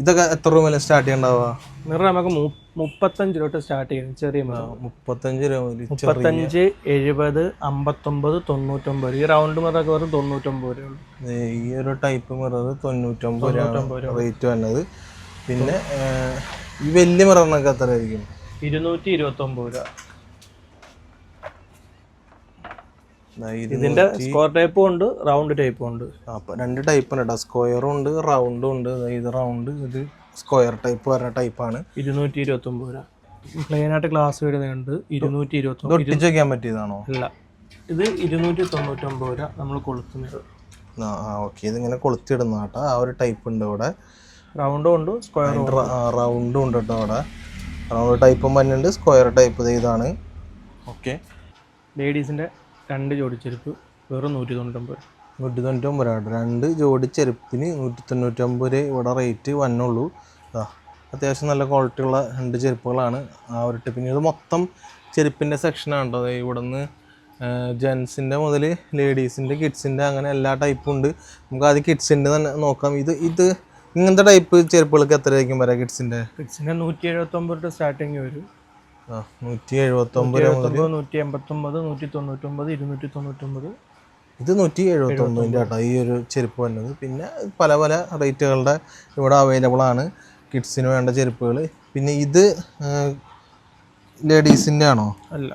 ഇതൊക്കെ എത്ര രൂപ മുതൽ സ്റ്റാർട്ട് ചെയ്യണ്ടാവുക? മിറർ നമുക്ക് മുപ്പത്തഞ്ച് തൊട്ട് സ്റ്റാർട്ട് ചെയ്യും. ചെറിയ മുപ്പത്തഞ്ച് രൂപ മുപ്പത്തഞ്ച് എഴുപത് അമ്പത്തൊമ്പത് തൊണ്ണൂറ്റൊമ്പത്. ഈ റൗണ്ട് മിററൊക്കെ വെറും തൊണ്ണൂറ്റൊമ്പത് രൂപ ഈ ഒരു ടൈപ്പ് മിറർ തൊണ്ണൂറ്റൊമ്പത് രൂപ റേറ്റ് വന്നത് പിന്നെ ഈ വലിയ മിററിനൊക്കെ എത്ര ആയിരിക്കും? ഇരുന്നൂറ്റി ഇരുപത്തൊമ്പത് രൂപ ദാ ഇത് ഇതിന്റെ സ്ക്വയർ ടൈപ്പും ഉണ്ട് റൗണ്ട് ടൈപ്പും ഉണ്ട്. അപ്പൊ രണ്ട് ടൈപ്പ് ഉണ്ട്. കേട്ടോ സ്ക്വയറും ഉണ്ട് റൗണ്ടും ഉണ്ട്. ദാ ഇത് റൗണ്ട് ഇത് സ്ക്വയർ ടൈപ്പ് വരുന്ന ടൈപ്പാണ് ഇരുന്നൂറ്റി ഇരുപത്തി ഒമ്പത് രൂപ. പ്ലെയിൻ ആയിട്ട് ഗ്ലാസ് വരുന്നുണ്ട് ഇരുന്നൂറ്റി ഇത് ഇരുപത്തൊമ്പത് ഒട്ടിച്ച് വെക്കാൻ പറ്റിയതാണോ? അല്ല. ഇത് ഇരുന്നൂറ്റി തൊണ്ണൂറ്റൊമ്പത് രൂപ നമ്മൾ കൊളുത്തുന്നത്. ആ ഓക്കെ ഇതിങ്ങനെ കൊളുത്തിടുന്ന കേട്ടോ. ആ ഒരു ടൈപ്പ് ഉണ്ട് ഇവിടെ. റൗണ്ടും ഉണ്ട് സ്ക്വയറും ഉണ്ട്. റൗണ്ടും ഉണ്ട് കേട്ടോ അവിടെ റൗണ്ട് ടൈപ്പും മഞ്ഞുണ്ട് സ്ക്വയർ ടൈപ്പ് ഇതാണ്. ഓക്കെ ലേഡീസിന്റെ രണ്ട് ജോഡി ചെരുപ്പ് വെറും നൂറ്റി തൊണ്ണൂറ്റൊമ്പത് നൂറ്റി തൊണ്ണൂറ്റൊമ്പത് രൂപ രണ്ട് ജോഡി ചെരുപ്പിന് നൂറ്റി തൊണ്ണൂറ്റൊമ്പത് രൂപ. ഇവിടെ റേറ്റ് വന്നുള്ളൂ. ആ അത്യാവശ്യം നല്ല ക്വാളിറ്റി ഉള്ള രണ്ട് ചെരുപ്പുകളാണ് ആ ഒരു ടിപ്പിന് ഇത് മൊത്തം ചെരുപ്പിന്റെ സെക്ഷനാണ് കേട്ടോ. ഇവിടെ നിന്ന് ജെൻസിന്റെ മുതൽ ലേഡീസിന്റെ കിഡ്സിന്റെ അങ്ങനെ എല്ലാ ടൈപ്പും ഉണ്ട്. നമുക്ക് ആദ്യം കിഡ്സിന്റെ തന്നെ നോക്കാം. ഇത് ഇത് ഇങ്ങനത്തെ ടൈപ്പ് ചെരുപ്പുകൾക്ക് എത്രയായിരിക്കും വരാം കിഡ്സിന്റെ കിഡ്സിന്റെ നൂറ്റി എഴുപത്തൊമ്പത് സ്റ്റാർട്ടിങ് വരും. നൂറ്റി എഴുപത്തൊമ്പത് നൂറ്റി എൺപത്തൊമ്പത് നൂറ്റി തൊണ്ണൂറ്റൊമ്പത് ഇരുന്നൂറ്റി തൊണ്ണൂറ്റൊമ്പത് ഇത് നൂറ്റി എഴുപത്തൊമ്പതിന്റെ ആട്ടോ ഈ ഒരു ചെരുപ്പ് വന്നത്. പിന്നെ പല പല റേറ്റുകളുടെ ഇവിടെ അവൈലബിൾ ആണ്. കിഡ്സിന് വേണ്ട ചെരുപ്പുകൾ പിന്നെ ഇത് ലേഡീസിന്റെ ആണോ അല്ല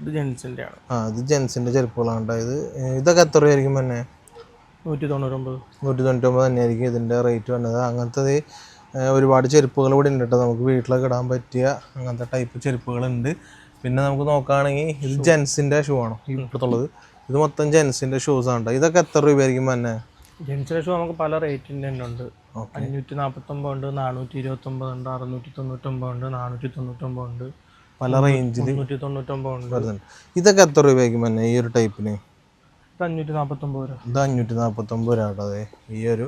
ഇത് ജെൻസിന്റെ ആണ് ആ ഇത് ജെൻസിന്റെ ചെരുപ്പുകളാണ് ഇത് ഇതൊക്കെ എത്ര രൂപയായിരിക്കും തന്നെ നൂറ്റി തൊണ്ണൂറ്റൊമ്പത് നൂറ്റി തൊണ്ണൂറ്റൊമ്പത് തന്നെയായിരിക്കും ഇതിന്റെ റേറ്റ് വന്നത് അങ്ങനത്തെ ഒരുപാട് ചെരുപ്പുകൾ ഇവിടെ ഉണ്ട് കേട്ടോ. നമുക്ക് വീട്ടിലൊക്കെ ഇടാൻ പറ്റിയ അങ്ങനത്തെ ടൈപ്പ് ചെരുപ്പുകളുണ്ട്. പിന്നെ നമുക്ക് നോക്കുകയാണെങ്കിൽ ഇത് ജെൻസിന്റെ ഷൂ ആണോ? ഈ ഇപ്പുറത്തുള്ളത്. ഇത് മൊത്തം ജെൻസിന്റെ ഷൂസ് ആണ് ഇതൊക്കെ എത്ര രൂപയായിരിക്കും തന്നെ ജെൻസിന്റെ ഷൂ നമുക്ക് പല റേറ്റിന്റെ തന്നെ ഉണ്ട്. അഞ്ഞൂറ്റി നാൽപ്പത്തൊമ്പത് ഉണ്ട് നാനൂറ്റി ഇരുപത്തൊമ്പത് ഉണ്ട് അറുന്നൂറ്റി തൊണ്ണൂറ്റൊമ്പത് ഉണ്ട് നാനൂറ്റി തൊണ്ണൂറ്റൊമ്പത് ഉണ്ട്. പല റേഞ്ചിൽ മുന്നൂറ്റി തൊണ്ണൂറ്റൊമ്പത് ഉണ്ട്. ഇതൊക്കെ എത്ര രൂപയായിരിക്കും തന്നെ ഈ ഒരു ടൈപ്പിന് ഇത് അഞ്ഞൂറ്റി നാൽപ്പത്തൊമ്പത് രൂപ. ഇത് അഞ്ഞൂറ്റി നാൽപ്പത്തൊമ്പത് രൂപ കേട്ടോ അതെ. ഈ ഒരു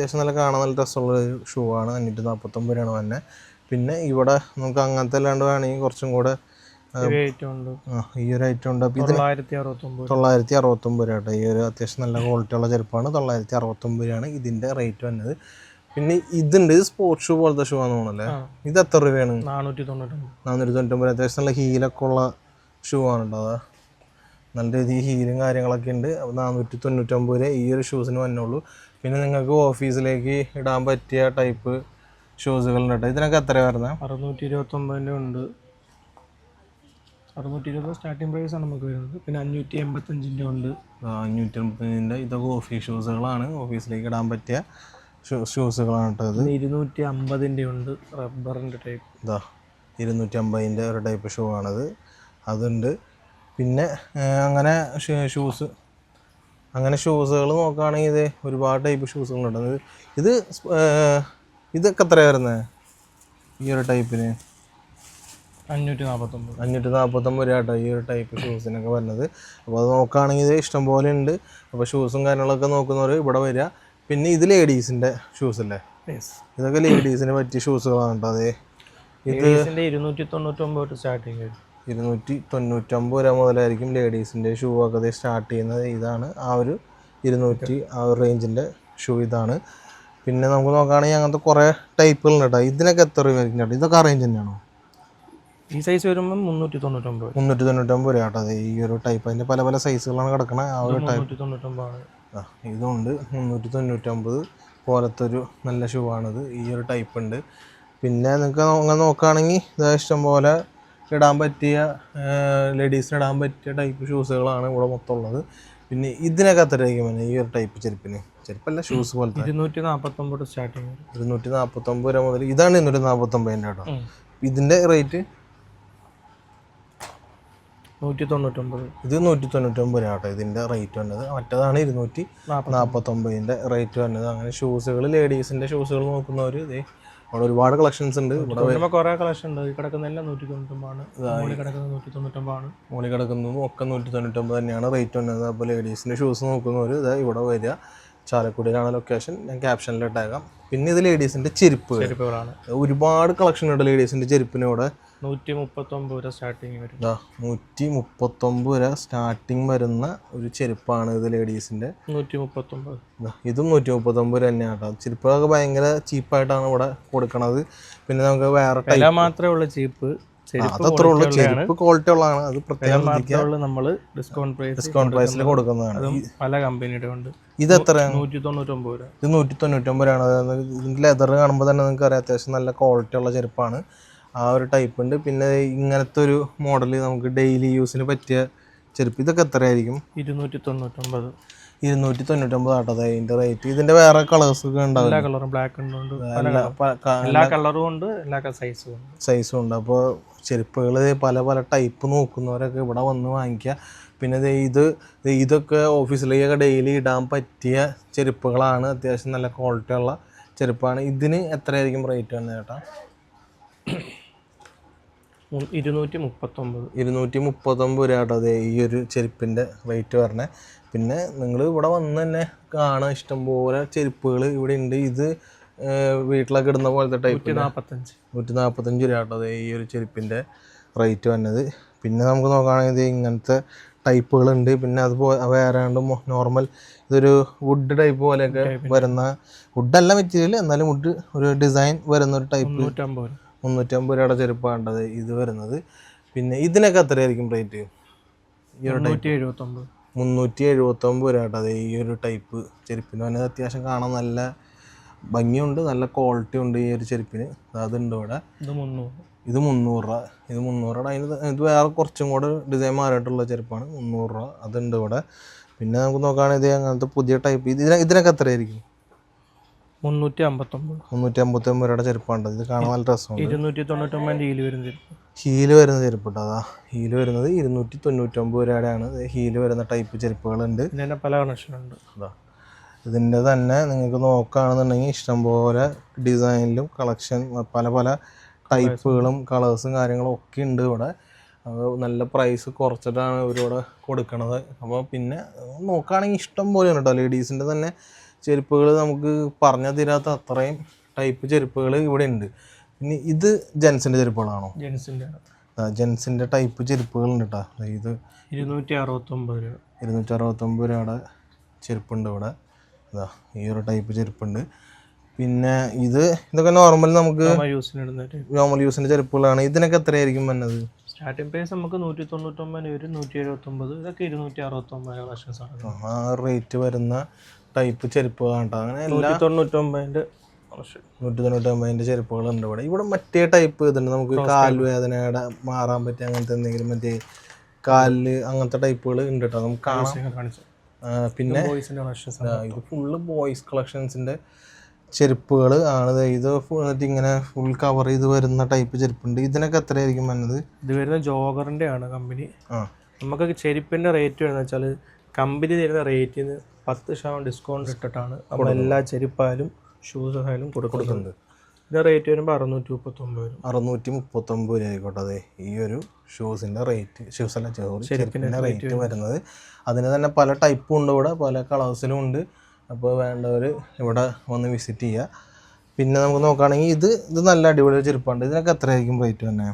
അത്യാവശ്യം നല്ല കാണാൻ നല്ല രസമുള്ള ഒരു ഷൂ ആണ്. അഞ്ഞൂറ്റി നാൽപ്പത്തൊമ്പത് രൂപയാണ് തന്നെ പിന്നെ ഇവിടെ നമുക്ക് അങ്ങനത്തെ അല്ലാണ്ട് വേണമെങ്കിൽ കുറച്ചും കൂടെ ഈ ഒരു ഐറ്റം ഉണ്ട്. അപ്പോൾ തൊള്ളായിരത്തി അറുപത്തൊമ്പത് രൂപ. കേട്ടോ. ഈ ഒരു അത്യാവശ്യം നല്ല ക്വാളിറ്റി ഉള്ള ചെരുപ്പാണ്. തൊള്ളായിരത്തി അറുപത്തൊമ്പത് രൂപയാണ് ഇതിന്റെ റേറ്റ് വന്നത്. പിന്നെ ഇതുണ്ട് ഇത് സ്പോർട്സ് ഷൂ പോലത്തെ ഷൂ ആണെന്ന് തോന്നുന്നല്ലേ ഇത് എത്ര രൂപയാണ്? നാനൂറ്റി തൊണ്ണൂറ്റി നാനൂറ്റി തൊണ്ണൂറ്റൊമ്പത് അത്യാവശ്യം നല്ല ഹീലൊക്കെ ഉള്ള ഷൂ ആണ് കേട്ടോ അതാ. നല്ല രീതിയിൽ ഹീലും കാര്യങ്ങളൊക്കെ ഉണ്ട്. അപ്പോൾ നാനൂറ്റി തൊണ്ണൂറ്റൊമ്പത് രൂപ ഈ ഒരു ഷൂസിന് വന്നുള്ളൂ പിന്നെ നിങ്ങൾക്ക് ഓഫീസിലേക്ക് ഇടാൻ പറ്റിയ ടൈപ്പ് ഷൂസുകളുണ്ട് കേട്ടോ ഇതിനൊക്കെ എത്ര വരുന്നത് അറുന്നൂറ്റി ഇരുപത്തൊമ്പതിന്റെ ഉണ്ട്. അറുന്നൂറ്റി ഇരുപത് സ്റ്റാർട്ടിംഗ് പ്രൈസ് ആണ് നമുക്ക് വരുന്നത്. പിന്നെ അഞ്ഞൂറ്റി എൺപത്തഞ്ചിന്റെ ഉണ്ട്. അഞ്ഞൂറ്റി എൺപത്തഞ്ചിന്റെ ഇതൊക്കെ ഓഫീസ് ഷൂസുകളാണ് ഓഫീസിലേക്ക് ഇടാൻ പറ്റിയ ഷൂ ഷൂസുകളാണ് കേട്ടോ ഇത്. ഇരുന്നൂറ്റി അമ്പതിന്റെ ഉണ്ട്. റബ്ബറിന്റെ ടൈപ്പ് ഇതാ ഇരുന്നൂറ്റി അമ്പതിന്റെ ഒരു ടൈപ്പ് ഷൂ ആണത്. അതുണ്ട്. പിന്നെ അങ്ങനെ ഷൂസ് അങ്ങനെ ഷൂസുകൾ നോക്കുകയാണെങ്കിൽ ഇത് ഒരുപാട് ടൈപ്പ് ഷൂസുകളുണ്ട് ഇത് ഇതൊക്കെ എത്ര വരുന്നത് ഈ ഒരു ടൈപ്പിന് അഞ്ഞൂറ്റി നാൽപ്പത്തൊമ്പത് അഞ്ഞൂറ്റി നാൽപ്പത്തൊമ്പത് രൂപ കേട്ടോ ഈ ഒരു ടൈപ്പ് ഷൂസിനൊക്കെ വരുന്നത്. അപ്പോൾ അത് നോക്കുകയാണെങ്കിൽ ഇത് ഇഷ്ടംപോലെ ഉണ്ട്. അപ്പോൾ ഷൂസും കാര്യങ്ങളൊക്കെ നോക്കുന്നവർ ഇവിടെ വരിക. പിന്നെ ഇത് ലേഡീസിന്റെ ഷൂസ് അല്ലേ? ഇതൊക്കെ ലേഡീസിന് പറ്റിയ ഷൂസുകളാണ് കേട്ടോ അതെ. ഇത് ഇരുന്നൂറ്റി തൊണ്ണൂറ്റൊമ്പത് സ്റ്റാർട്ടിങ് ഇരുന്നൂറ്റി തൊണ്ണൂറ്റമ്പത് രൂപ മുതലായിരിക്കും ലേഡീസിന്റെ ഷൂ ഒക്കെ സ്റ്റാർട്ട് ചെയ്യുന്നത്. ഇതാണ് ആ ഒരു ഇരുന്നൂറ്റി ആ ഒരു റേഞ്ചിന്റെ ഷൂ ഇതാണ്. പിന്നെ നമുക്ക് നോക്കുകയാണെങ്കിൽ അങ്ങനത്തെ കുറേ ടൈപ്പുകളുണ്ട് കേട്ടോ. ഇതിനൊക്കെ എത്ര രൂപ ആയിരിക്കും കേട്ടോ? ഇതൊക്കെ ആ റേഞ്ച് തന്നെയാണോ? ഈ സൈസ് വരുമ്പോൾ മുന്നൂറ്റി തൊണ്ണൂറ്റൊമ്പത് മുന്നൂറ്റി തൊണ്ണൂറ്റമ്പത് രൂപ കേട്ടോ. അതെ ഈ ഒരു ടൈപ്പ് അതിന്റെ പല പല സൈസുകളാണ് കിടക്കുന്നത് ആ ഒരു ടൈപ്പ് തൊണ്ണൂറ്റൊമ്പതാണ് ആ ഇതുണ്ട്. മുന്നൂറ്റി തൊണ്ണൂറ്റമ്പത് പോലത്തെ ഒരു നല്ല ഷൂ ആണിത്. ഈ ഒരു ടൈപ്പ് ഉണ്ട്. പിന്നെ നിങ്ങൾക്ക് അങ്ങനെ നോക്കുകയാണെങ്കിൽ ഇതാ ഇഷ്ടം പോലെ ഇടാൻ പറ്റിയ ലേഡീസിന് ഇടാൻ പറ്റിയ ടൈപ്പ് ഷൂസുകളാണ് ഇവിടെ മൊത്തം ഉള്ളത്. പിന്നെ ഇതിനൊക്കെ എത്ര ആയിരിക്കും പിന്നെ ഈ ഒരു ടൈപ്പ് ചെരുപ്പിന്? ചെരുപ്പല്ല ഷൂസ് പോലത്തെ. ഇരുന്നൂറ്റി നാൽപ്പത്തൊമ്പത് സ്റ്റാർട്ടിങ് ഇരുന്നൂറ്റി നാൽപ്പത്തൊമ്പത് രൂപ മുതൽ ഇതാണ് ഇരുന്നൂറ്റി നാൽപ്പത്തൊമ്പതിന്റെ കേട്ടോ. ഇതിന്റെ റേറ്റ് നൂറ്റി തൊണ്ണൂറ്റൊമ്പത് ഇത് നൂറ്റി തൊണ്ണൂറ്റൊമ്പത് രൂപ കേട്ടോ. ഇതിന്റെ റേറ്റ് വന്നത്. മറ്റേതാണ് ഇരുന്നൂറ്റി നാൽപ്പത് നാൽപ്പത്തൊമ്പതിന്റെ റേറ്റ് വന്നത് അങ്ങനെ ഷൂസുകൾ ലേഡീസിന്റെ ഷൂസുകൾ നോക്കുന്നവർ ഇതേ അവിടെ ഒരുപാട് കളക്ഷൻസ് ഉണ്ട്. ഇവിടെ കുറേ കളക്ഷൻ ഉണ്ട്. ഈ കിടക്കുന്നതെല്ലാം നൂറ്റി തൊണ്ണൂറ്റൊമ്പതാണ് മുകളിൽ കിടക്കുന്നത് നൂറ്റി തൊണ്ണൂറ്റൊമ്പതാണ് മുകളിൽ കിടക്കുന്നതും ഒക്കെ നൂറ്റി തൊണ്ണൂറ്റൊമ്പത് തന്നെയാണ്. റേറ്റ് വന്നത്. അപ്പോൾ ലേഡീസിന്റെ ഷൂസ് നോക്കുന്നവർ ഇതാ ഇവിടെ വരിക. ചാലക്കുടിയിലാണ് ലൊക്കേഷൻ ഞാൻ ക്യാപ്ഷനിൽ ഇട്ടേക്കാം. പിന്നെ ഇത് ലേഡീസിന്റെ ചെരുപ്പ് ചെരുപ്പുകളാണ്. ഒരുപാട് കളക്ഷൻ ഉണ്ട് ലേഡീസിന്റെ ചെരുപ്പിന് ഇവിടെ. നൂറ്റി മുപ്പത്തൊമ്പത് രൂപ സ്റ്റാർട്ടിങ് വരും. നൂറ്റി മുപ്പത്തൊമ്പത് രൂപ സ്റ്റാർട്ടിങ് വരുന്ന ഒരു ചെരുപ്പാണ് ഇത് ലേഡീസിന്റെ നൂറ്റി മുപ്പത്തൊമ്പത് ഇതും നൂറ്റി മുപ്പത്തൊമ്പത് രൂപ തന്നെയാണ് കേട്ടോ. ചെരുപ്പൊക്കെ ഭയങ്കര ചീപ്പായിട്ടാണ് ഇവിടെ കൊടുക്കണത്. പിന്നെ നമുക്ക് വേറെ വില മാത്രമേ ഉള്ളൂ ചീപ്പ്. അതത്രേ ഉള്ളൂ. ചെരുപ്പ് ക്വാളിറ്റി ഉള്ളതാണ്. അത് പ്രത്യേകം നമ്മൾ ഡിസ്കൗണ്ട് പ്രൈസ് ഡിസ്കൗണ്ട് പ്രൈസിൽ കൊടുക്കുന്നതാണ്. പല കമ്പനിയുടെ ഉണ്ട് ഇത് എത്രയാണ്? നൂറ്റി തൊണ്ണൂറ്റൊമ്പത് രൂപ ഇത് നൂറ്റി തൊണ്ണൂറ്റൊമ്പത് രൂപയാണ് ഇതിന്റെ ലെതർ കാണുമ്പോൾ തന്നെ നിങ്ങൾക്ക് അറിയാം അത്യാവശ്യം നല്ല ക്വാളിറ്റി ഉള്ള ചെരുപ്പാണ്. ആ ഒരു ടൈപ്പ് ഉണ്ട്. പിന്നെ ഇങ്ങനത്തെ ഒരു മോഡൽ നമുക്ക് ഡെയിലി യൂസിന് പറ്റിയ ചെരുപ്പ് ഇതൊക്കെ എത്രയായിരിക്കും? ഇരുന്നൂറ്റി തൊണ്ണൂറ്റൊമ്പത് ഇരുന്നൂറ്റി തൊണ്ണൂറ്റൊമ്പത് ആട്ടോ അതെ റേറ്റ് ഇതിന്റെ വേറെ കളേഴ്സ് ഒക്കെ ഉണ്ടാവും എല്ലാ കളറും ബ്ലാക്ക് ഉണ്ട് എല്ലാ കളറും ഉണ്ട് എല്ലാ സൈസും ഉണ്ട്. സൈസും ഉണ്ട്. അപ്പോൾ ചെരുപ്പുകൾ പല പല ടൈപ്പ് നോക്കുന്നവരൊക്കെ ഇവിടെ വന്ന് വാങ്ങിക്കുക പിന്നെ ഇത് ഇതൊക്കെ ഓഫീസിലേക്കൊക്കെ ഡെയിലി ഇടാൻ പറ്റിയ ചെരുപ്പുകളാണ്. അത്യാവശ്യം നല്ല ക്വാളിറ്റി ഉള്ള ചെരുപ്പാണ്. ഇതിന് എത്രയായിരിക്കും റേറ്റ് വന്നത് ചേട്ടാ ഇരുന്നൂറ്റി മുപ്പത്തൊമ്പത് ഇരുന്നൂറ്റി മുപ്പത്തൊമ്പത് രൂപ അതെ ഈ ഒരു ചെരുപ്പിന്റെ റേറ്റ് പറഞ്ഞത് പിന്നെ നിങ്ങൾ ഇവിടെ വന്ന് തന്നെ കാണാൻ ഇഷ്ടംപോലെ ചെരുപ്പുകൾ ഇവിടെ ഉണ്ട്. ഇത് വീട്ടിലൊക്കെ ഇടുന്ന പോലത്തെ ടൈപ്പ് നൂറ്റി നാൽപ്പത്തഞ്ച് നൂറ്റി നാൽപ്പത്തഞ്ച് രൂപ ഈ ഒരു ചെരുപ്പിന്റെ റേറ്റ് വന്നത്. പിന്നെ നമുക്ക് നോക്കുകയാണെങ്കിൽ ഇങ്ങനത്തെ ടൈപ്പുകളുണ്ട് പിന്നെ അതുപോലെ വേറെ നോർമൽ ഇതൊരു വുഡ് ടൈപ്പ് പോലെയൊക്കെ വരുന്ന വുഡല്ല മെറ്റീരിയൽ എന്നാലും വുഡ് ഒരു ഡിസൈൻ വരുന്ന ഒരു ടൈപ്പ് മുന്നൂറ്റമ്പത് രൂപയുടെ ചെരുപ്പാണ് രൂപയുടെ ചെരുപ്പാണ്ടത് ഇത് വരുന്നത്. പിന്നെ ഇതിനൊക്കെ എത്രയായിരിക്കും റേറ്റ്? ഈ ഒരു മുന്നൂറ്റി എഴുപത്തൊമ്പത് മുന്നൂറ്റി എഴുപത്തൊമ്പത് രൂപ അത് ഈ ഒരു ടൈപ്പ് ചെരുപ്പിന്. തന്നെ അത്യാവശ്യം കാണാൻ നല്ല ഭംഗിയുണ്ട് നല്ല ക്വാളിറ്റി ഉണ്ട് ഈ ഒരു ചെരുപ്പിന്. അതുണ്ട് ഇവിടെ. ഇത് മുന്നൂറ്. ഇത് മുന്നൂറ് രൂപ. ഇത് മുന്നൂറ് രൂപ അതിന് ഇത് വേറെ കുറച്ചും കൂടെ ഡിസൈൻ മാറിയിട്ടുള്ള ചെരുപ്പാണ്. മുന്നൂറ് രൂപ. അതുണ്ട് ഇവിടെ. പിന്നെ നമുക്ക് നോക്കുകയാണെങ്കിൽ ഇത് അങ്ങനത്തെ പുതിയ ടൈപ്പ് ഇത് ഇതിനൊക്കെ എത്രയായിരിക്കും? മുന്നൂറ്റി അമ്പത്തൊമ്പത് മുന്നൂറ്റി അമ്പത്തൊമ്പത് രൂപയുടെ ഇത് കാണാൻ നല്ല രസമുണ്ട്. ഇരുന്നൂറ്റി തൊണ്ണൂറ്റൊമ്പതിന്റെ ഈൽ വരുന്ന ചെരുപ്പ്. ഹീൽ വരുന്ന ചെരുപ്പ് കേട്ടോ അതാ ഹീൽ വരുന്നത് ഇരുന്നൂറ്റി തൊണ്ണൂറ്റൊമ്പത് രൂപയുടെയാണ് ഹീൽ വരുന്ന ടൈപ്പ് ചെരുപ്പുകളുണ്ട്. തന്നെ പല കണക്ഷൻ ഉണ്ട് അതാ ഇതിന്റെ തന്നെ നിങ്ങൾക്ക് നോക്കുകയാണെന്നുണ്ടെങ്കിൽ ഇഷ്ടംപോലെ ഡിസൈനിലും കളക്ഷൻ പല പല ടൈപ്പുകളും കളേഴ്സും കാര്യങ്ങളും ഒക്കെ ഉണ്ട് ഇവിടെ. നല്ല പ്രൈസ് കുറച്ചിട്ടാണ് ഇവരിവിടെ കൊടുക്കണത്. അപ്പോൾ പിന്നെ നോക്കുകയാണെങ്കിൽ ഇഷ്ടം പോലെയാണ് കേട്ടോ. ലേഡീസിന്റെ തന്നെ ചെരുപ്പുകൾ നമുക്ക് പറഞ്ഞാൽ തീരാത്ത അത്രയും ടൈപ്പ് ചെരുപ്പുകൾ ഇവിടെ ഉണ്ട്. പിന്നെ ഇത് ജെൻസിന്റെ ചെരുപ്പുകളാണോ? ജെൻസിന്റെ ജെൻസിന്റെ ടൈപ്പ് ചെരുപ്പുകളുണ്ട് കേട്ടോ ഇത് ഇരുന്നൂറ്റി അറുപത്തൊമ്പത് രൂപ. ഇരുന്നൂറ്റി അറുപത്തൊമ്പത് രൂപയുടെ ചെരുപ്പുണ്ട് ഇവിടെ. അതാ ഈ ഒരു ടൈപ്പ് ചെരുപ്പുണ്ട്. പിന്നെ ഇത് ഇതൊക്കെ നോർമൽ നമുക്ക് നോർമൽ യൂസിന്റെ ചെരുപ്പുകളാണ്. ഇതിനൊക്കെ എത്രയായിരിക്കും വന്നത്? സ്റ്റാർട്ടിംഗ് പ്രൈസ് നമുക്ക് നൂറ്റി തൊണ്ണൂറ്റൊമ്പത് നൂറ്റി എഴുപത്തൊമ്പത് ഇതൊക്കെ ഇരുന്നൂറ്റി അറുപത്തൊമ്പത് കളക്ഷൻസ് ആണ് ആ റേറ്റ് വരുന്ന ടൈപ്പ് ചെരുപ്പുകളാണ് കേട്ടോ അങ്ങനെ എല്ലാ തൊണ്ണൂറ്റൊമ്പതിന്റെ ചെരുപ്പുകൾ നൂറ്റി തൊണ്ണൂറ്റൊമ്പതിന്റെ ചെരുപ്പുകളുണ്ട് ഇവിടെ. ഇവിടെ മറ്റേ ടൈപ്പ് ഇതുണ്ട്. നമുക്ക് കാൽവേദനയുടെ മാറാൻ പറ്റിയ അങ്ങനത്തെ എന്തെങ്കിലും മറ്റേ കാലിൽ അങ്ങനത്തെ ടൈപ്പുകൾ ഉണ്ട് കേട്ടോ നമുക്ക് കാണാം. പിന്നെ ഇത് ഫുള്ള് ബോയ്സ് കളക്ഷൻസിന്റെ ചെരുപ്പുകൾ ആണ്. ഇത് എന്നിട്ട് ഇങ്ങനെ ഫുൾ കവർ ചെയ്ത് വരുന്ന ടൈപ്പ് ചെരുപ്പുണ്ട്. ഇതിനൊക്കെ എത്രയായിരിക്കും വന്നത്? ഇത് വരുന്ന ജോഗറിന്റെ ആണ് കമ്പനി നമുക്ക് ചെരുപ്പിന്റെ റേറ്റ് വേണമെന്ന് വെച്ചാൽ കമ്പനി തരുന്ന റേറ്റിൽ നിന്ന് പത്ത് ശതമാനം ഡിസ്കൗണ്ട് ഇട്ടിട്ടാണ് നമ്മൾ എല്ലാ ചെരുപ്പായാലും ഷൂസ് ആയാലും കൊടുക്കുന്നത്. ഇതിന്റെ റേറ്റ് വരുമ്പോൾ അറുന്നൂറ്റി മുപ്പത്തൊമ്പത് വരും. അറുന്നൂറ്റി മുപ്പത്തൊമ്പത് രൂപ ആയിക്കോട്ടെ അതെ. ഈ ഒരു ഷൂസിന്റെ റേറ്റ് ഷൂസ് അല്ല ചെറുപ്പിന്റെ ചെരുപ്പിന്റെ റേറ്റ് വരുന്നത്. അതിന് തന്നെ പല ടൈപ്പും ഉണ്ട് ഇവിടെ പല കളേഴ്സിലും ഉണ്ട്. അപ്പോൾ വേണ്ടവർ ഇവിടെ വന്ന് വിസിറ്റ് ചെയ്യുക പിന്നെ നമുക്ക് നോക്കുകയാണെങ്കിൽ ഇത് ഇത് നല്ല അടിപൊളി ചെരുപ്പാണ്. ഇതിനൊക്കെ എത്രയായിരിക്കും റേറ്റ് തന്നെ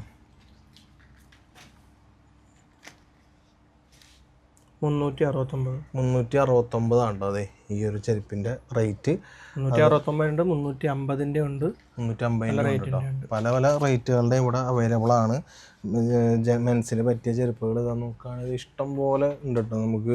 മുന്നൂറ്റി അറുപത്തൊമ്പത് മുന്നൂറ്റി അറുപത്തൊമ്പതാണ് അതെ ഈ ഒരു ചെരുപ്പിന്റെ റേറ്റ്. മുന്നൂറ്റി അറുപത്തൊമ്പത് ഉണ്ട്. മുന്നൂറ്റി അമ്പതിന്റെ ഉണ്ട് മുന്നൂറ്റമ്പതിന്റെ കേട്ടോ. പല പല റേറ്റുകളുടെ ഇവിടെ അവൈലബിൾ ആണ്. മെൻസിന് പറ്റിയ ചെരുപ്പുകൾ ഇതാ നോക്കുകയാണെങ്കിൽ ഇഷ്ടം പോലെ ഉണ്ട് കേട്ടോ. നമുക്ക്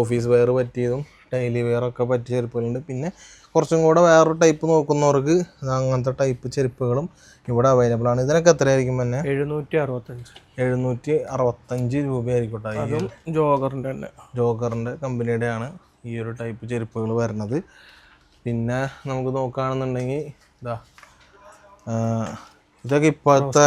ഓഫീസ് വെയർ പറ്റിയതും ഡെയിലി വെയറൊക്കെ പറ്റിയ ചെരുപ്പുകളുണ്ട്. പിന്നെ കുറച്ചും കൂടെ വേറൊരു ടൈപ്പ് നോക്കുന്നവർക്ക് അങ്ങനത്തെ ടൈപ്പ് ചെരുപ്പുകളും ഇവിടെ അവൈലബിൾ ആണ്. ഇതിനൊക്കെ എത്രയായിരിക്കും തന്നെ എഴുന്നൂറ്റി അറുപത്തഞ്ച് എഴുന്നൂറ്റി അറുപത്തഞ്ച് രൂപയായിരിക്കട്ടെ അതും ജോഗറിന്റെ തന്നെ. ജോഗറിന്റെ കമ്പനിയുടെ ആണ് ഈ ഒരു ടൈപ്പ് ചെരുപ്പുകൾ വരുന്നത്. പിന്നെ നമുക്ക് നോക്കുകയാണെന്നുണ്ടെങ്കിൽ ഇതാ ഇതൊക്കെ ഇപ്പോഴത്തെ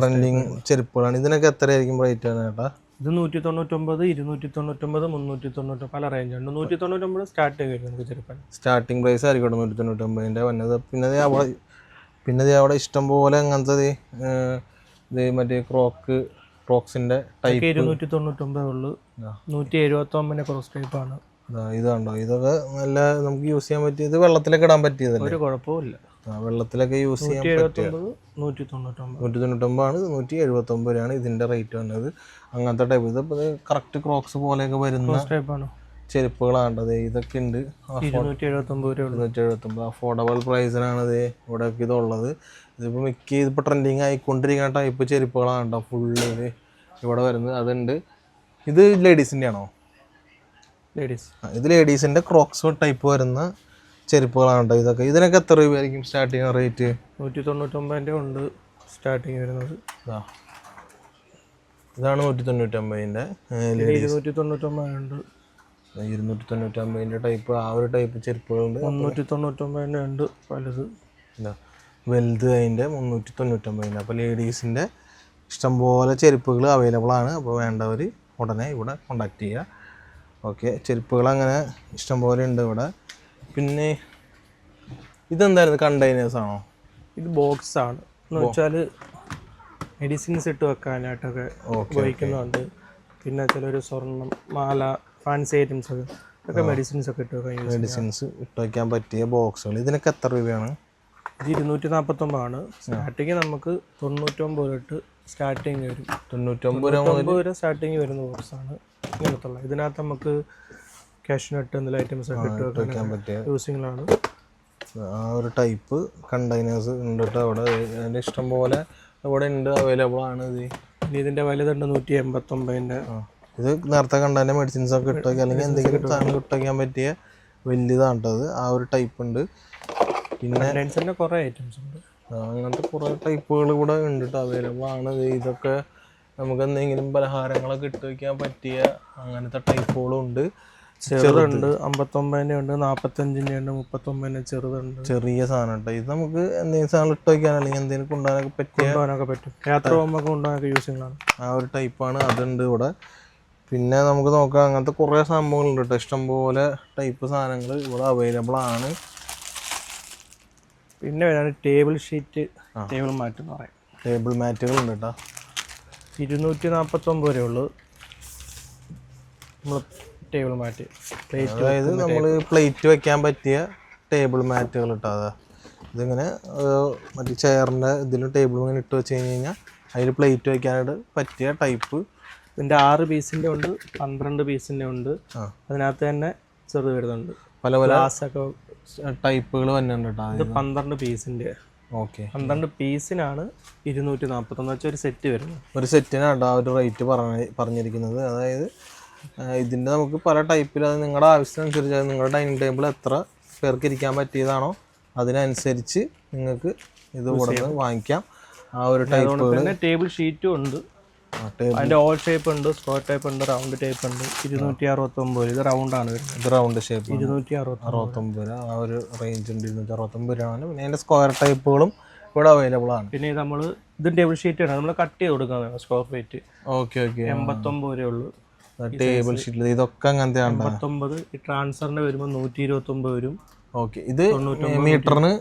ട്രെൻഡിങ് ചെരുപ്പുകളാണ്. ഇതിനൊക്കെ എത്രയായിരിക്കും റേറ്റ് ആണ് ചേട്ടാ ഇത് നൂറ്റി തൊണ്ണൂറ്റൊമ്പത് ഇരുന്നൂറ്റി തൊണ്ണൂറ്റൊമ്പത് മുന്നൂറ്റി തൊണ്ണൂറ്റി പല റേഞ്ച് ഉണ്ട്. നൂറ്റി തൊണ്ണൂറ്റൊമ്പത് സ്റ്റാർട്ട് ചെയ്യും നമുക്ക് ചെറുപ്പം സ്റ്റാർട്ടിങ് പ്രൈസ് ആയിരിക്കും നൂറ്റി തൊണ്ണൂറ്റൊമ്പതിന്റെ വന്നത് പിന്നെ അവിടെ പിന്നെ അവിടെ ഇഷ്ടം പോലെ അങ്ങനത്തെ ഇത് മറ്റേ ക്രോക്ക് ക്രോക്സിന്റെ ടൈപ്പ് ഇരുന്നൂറ്റി തൊണ്ണൂറ്റൊമ്പത് ഉള്ളു. നൂറ്റി എഴുപത്തൊമ്പതിന്റെ ക്രോസ് ടൈപ്പാണ് ഇതാണ്ടോ. ഇതൊക്കെ നല്ല നമുക്ക് യൂസ് ചെയ്യാൻ പറ്റിയത് വെള്ളത്തിലൊക്കെ ഇടാൻ പറ്റിയതല്ലേ? ഒരു കുഴപ്പമില്ല ആ, വെള്ളത്തിലൊക്കെ യൂസ് ചെയ്യാൻ പറ്റിയ നൂറ്റി തൊണ്ണൂറ്റൊമ്പത് നൂറ്റി തൊണ്ണൂറ്റൊമ്പതാണ് നൂറ്റി എഴുപത്തൊമ്പത് രൂപയാണ് ഇതിന്റെ റേറ്റ് വന്നത്. അങ്ങനത്തെ ടൈപ്പ് ഇത് കറക്റ്റ് ക്രോക്സ് പോലെയൊക്കെ വരുന്ന ചെരുപ്പുകളാണ്ടത് ഇതൊക്കെ ഉണ്ട്. ഇരുന്നൂറ്റി എഴുപത്തൊമ്പത് അഫോർഡബിൾ പ്രൈസിനാണ് ഇത് ഇവിടെയൊക്കെ ഇതുള്ളത്. ഇതിപ്പോൾ മിക്ക ഇതിപ്പോൾ ട്രെൻഡിങ് ആയിക്കൊണ്ടിരിക്കുന്ന ടൈപ്പ് ചെരുപ്പുകളാണ് കേട്ടോ ഫുള്ള് ഇവിടെ വരുന്നത്. അതുണ്ട്. ഇത് ലേഡീസിന്റെ ആണോ ലേഡീസ് ഇത് ലേഡീസിന്റെ ക്രോക്സ് ടൈപ്പ് വരുന്ന ചെരുപ്പുകളാണ് കേട്ടോ ഇതൊക്കെ? ഇതിനൊക്കെ എത്ര രൂപയായിരിക്കും സ്റ്റാർട്ടിങ് റേറ്റ് നൂറ്റി തൊണ്ണൂറ്റൊമ്പതിന്റെ ഉണ്ട് സ്റ്റാർട്ടിങ് വരുന്നത്. ഇതാ. ഇതാണ് നൂറ്റി തൊണ്ണൂറ്റൊമ്പതിന്റെ ഇരുന്നൂറ്റി തൊണ്ണൂറ്റൊമ്പതുണ്ട് ഇരുന്നൂറ്റി തൊണ്ണൂറ്റൊമ്പതിന്റെ ടൈപ്പ് ആ ഒരു ടൈപ്പ് ചെരുപ്പുകളുണ്ട്. മുന്നൂറ്റി തൊണ്ണൂറ്റൊമ്പതിന്റെ ഉണ്ട് പലത്. ഇതാ. വലുത് അതിന്റെ മുന്നൂറ്റി തൊണ്ണൂറ്റൊമ്പതിന്റെ അപ്പോൾ ലേഡീസിന്റെ ഇഷ്ടംപോലെ ചെരുപ്പുകൾ അവൈലബിൾ ആണ്. അപ്പോൾ വേണ്ടവർ ഉടനെ ഇവിടെ കോണ്ടാക്ട് ചെയ്യുക ഓക്കെ ചെരുപ്പുകൾ അങ്ങനെ ഇഷ്ടംപോലെ ഉണ്ട് ഇവിടെ. പിന്നെ ഇതെന്തായിരുന്നു കണ്ടെയ്നേഴ്സ് ആണോ ഇത് ബോക്സ് ആണ് എന്ന് വെച്ചാൽ മെഡിസിൻസ് ഇട്ട് വെക്കാനായിട്ടൊക്കെ ഉപയോഗിക്കുന്നുണ്ട്. പിന്നെ ചിലൊരു സ്വർണം മാല ഫാൻസി ഐറ്റംസ് ഒക്കെ ഒക്കെ മെഡിസിൻസ് ഒക്കെ ഇട്ട് വെക്കാൻ മെഡിസിൻസ് ഇട്ട് വെക്കാൻ പറ്റിയ ബോക്സുകൾ. ഇതിനൊക്കെ എത്ര രൂപയാണ്? ഇത് ഇരുന്നൂറ്റി നാൽപ്പത്തൊമ്പതാണ് സ്റ്റാർട്ടിങ് നമുക്ക് തൊണ്ണൂറ്റൊമ്പത് തൊട്ട് സ്റ്റാർട്ടിങ് വരും. തൊണ്ണൂറ്റൊമ്പത് രൂപ വരെ സ്റ്റാർട്ടിങ് വരുന്ന ബോക്സാണ് ഇങ്ങനത്തുള്ള. ഇതിനകത്ത് നമുക്ക് ക്യാഷ് നട്ട് എന്തെങ്കിലും ഐറ്റംസ് ഒക്കെ ഇട്ട് വെക്കാൻ പറ്റിയ യൂസിങ്ങളാണ് ആ ഒരു ടൈപ്പ് കണ്ടെയ്നേഴ്സ് ഉണ്ട് കേട്ടോ അവിടെ. അതിന്റെ ഇഷ്ടംപോലെ ഇവിടെ ഉണ്ട് അവൈലബിൾ ആണ് ഇത്. ഇനി ഇതിന്റെ വലുതുണ്ട് നൂറ്റി എൺപത്തൊമ്പതിന്റെ ഇത് നേരത്തെ കണ്ടതിന്റെ മെഡിസിൻസ് ഒക്കെ ഇട്ട് വയ്ക്കുക അല്ലെങ്കിൽ എന്തെങ്കിലും സാധനം ഇട്ട് പറ്റിയ വലിയതാണ് കേട്ടോ അത്. ആ ഒരു ടൈപ്പ് ഉണ്ട്. പിന്നെ കണ്ടൻസിന്റെ കുറേ ഐറ്റംസ് ഉണ്ട്. അങ്ങനത്തെ കുറേ ടൈപ്പുകൾ ഇവിടെ ഉണ്ട് കേട്ടോ അവൈലബിൾ ആണ്. ഇത് ഇതൊക്കെ നമുക്ക് എന്തെങ്കിലും പലഹാരങ്ങളൊക്കെ ഇട്ട് വയ്ക്കാൻ പറ്റിയ അങ്ങനത്തെ ടൈപ്പുകളും ഉണ്ട്. ചെറുതുണ്ട്. അമ്പത്തൊമ്പതിന്റെ ഉണ്ട് നാൽപ്പത്തഞ്ചിന്റെ ഉണ്ട് മുപ്പത്തൊമ്പതിന്റെ ചെറുതുണ്ട്. ചെറിയ സാധനം ഉണ്ട് ഇത് നമുക്ക് എന്തെങ്കിലും സാധനം ഇട്ട് വയ്ക്കാൻ അല്ലെങ്കിൽ എന്തെങ്കിലും കൊണ്ടുപോകാനൊക്കെ പറ്റിയ കൊണ്ടുപോകാനൊക്കെ പറ്റും. യാത്ര പോകുമ്പോൾ കൊണ്ടുപോകാനൊക്കെ യൂസിങ്ങളാണ് ആ ഒരു ടൈപ്പാണ് അതുണ്ട് ഇവിടെ. പിന്നെ നമുക്ക് നോക്കാം. അങ്ങനത്തെ കുറേ സംഭവങ്ങളുണ്ട് കേട്ടോ ഇഷ്ടംപോലെ ടൈപ്പ് സാധനങ്ങൾ ഇവിടെ അവൈലബിൾ ആണ്. പിന്നെ വരാണ് ടേബിൾ ഷീറ്റ് ടേബിൾ മാറ്റ് എന്ന് പറയും. ടേബിൾ മാറ്റുകൾ ഉണ്ട് കേട്ടോ ഇരുന്നൂറ്റി നാൽപ്പത്തൊമ്പത് വരെ ഉള്ളു. നമ്മൾ ടേബിൾ മാറ്റ് പ്ലേറ്റ് അതായത് നമ്മൾ പ്ലേറ്റ് വെക്കാൻ പറ്റിയ ടേബിൾ മാറ്റുകൾ ഇട്ടോ അതാ. ഇതിങ്ങനെ മറ്റേ ചെയറിന്റെ ഇതിൽ ടേബിൾ ഇങ്ങനെ ഇട്ട് വെച്ച് കഴിഞ്ഞ് കഴിഞ്ഞാൽ അതിൽ പ്ലേറ്റ് വെക്കാനായിട്ട് പറ്റിയ ടൈപ്പ് ഇതിന്റെ ആറ് പീസിന്റെ ഉണ്ട് പന്ത്രണ്ട് പീസിന്റെ ഉണ്ട്. അതിനകത്ത് തന്നെ ചെറുത് വരുന്നുണ്ട്. പല പല ആസൊക്കെ ടൈപ്പുകൾ വന്നിട്ടുണ്ട് കേട്ടോ ഇത് പന്ത്രണ്ട് പീസിന്റെ ഓക്കെ. പന്ത്രണ്ട് പീസിനാണ് ഇരുന്നൂറ്റി നാൽപ്പത്തൊന്ന് വെച്ചാൽ ഒരു സെറ്റ് വരുന്നത്. ഒരു സെറ്റിനാണ് ആ ഒരു റേറ്റ് പറഞ്ഞ പറഞ്ഞിരിക്കുന്നത്. അതായത് ഇതിന്റെ നമുക്ക് പല ടൈപ്പിൽ അത് നിങ്ങളുടെ ആവശ്യത്തിനനുസരിച്ച് അത് നിങ്ങളുടെ ഡൈനിങ് ടേബിൾ എത്ര പേർക്ക് ഇരിക്കാൻ പറ്റിയതാണോ അതിനനുസരിച്ച് നിങ്ങൾക്ക് ഇത് ഉടനെ വാങ്ങിക്കാം. ആ ഒരു ടൈപ്പ് ടേബിൾ ഷീറ്റും ഉണ്ട്. അതിന്റെ ഓൾ ഷേപ്പ് ഉണ്ട് സ്ക്വയർ ടൈപ്പ് ഉണ്ട് റൗണ്ട് ടൈപ്പ് ഉണ്ട്. ഇരുന്നൂറ്റി അറുപത്തൊമ്പത് ഇത് റൗണ്ടാണ് ആണ് ഇത് റൗണ്ട് ഷേപ്പ് ഇരുന്നൂറ്റി അറുപത്തി അറുപത്തൊമ്പത്. ആ ഒരു റേഞ്ച് ഉണ്ട്. ഇരുന്നൂറ്റി അറുപത്തൊമ്പത് രൂപയാണ് പിന്നെ അതിന്റെ സ്ക്വയർ ടൈപ്പുകളും ഇവിടെ അവൈലബിൾ ആണ്. പിന്നെ നമ്മൾ ഇതും ടേബിൾ ഷീറ്റ് ആണ്. നമ്മൾ കട്ട് ചെയ്ത് കൊടുക്കാൻ സ്ക്വയർ ഫീറ്റ് ഓക്കെ ഓക്കെ എൺപത്തൊമ്പത് രൂപയുള്ളൂ ഉള്ളൂ. ടേബിൾ ഷീറ്റിൽ ഇതൊക്കെ അങ്ങനത്തെ എൺപത്തൊമ്പത്. ഈ ട്രാൻസ്ഫറിന് വരുമ്പോൾ നൂറ്റി ഇരുപത്തൊമ്പത് വരും. ഓക്കെ. ഇത് മീറ്ററിന്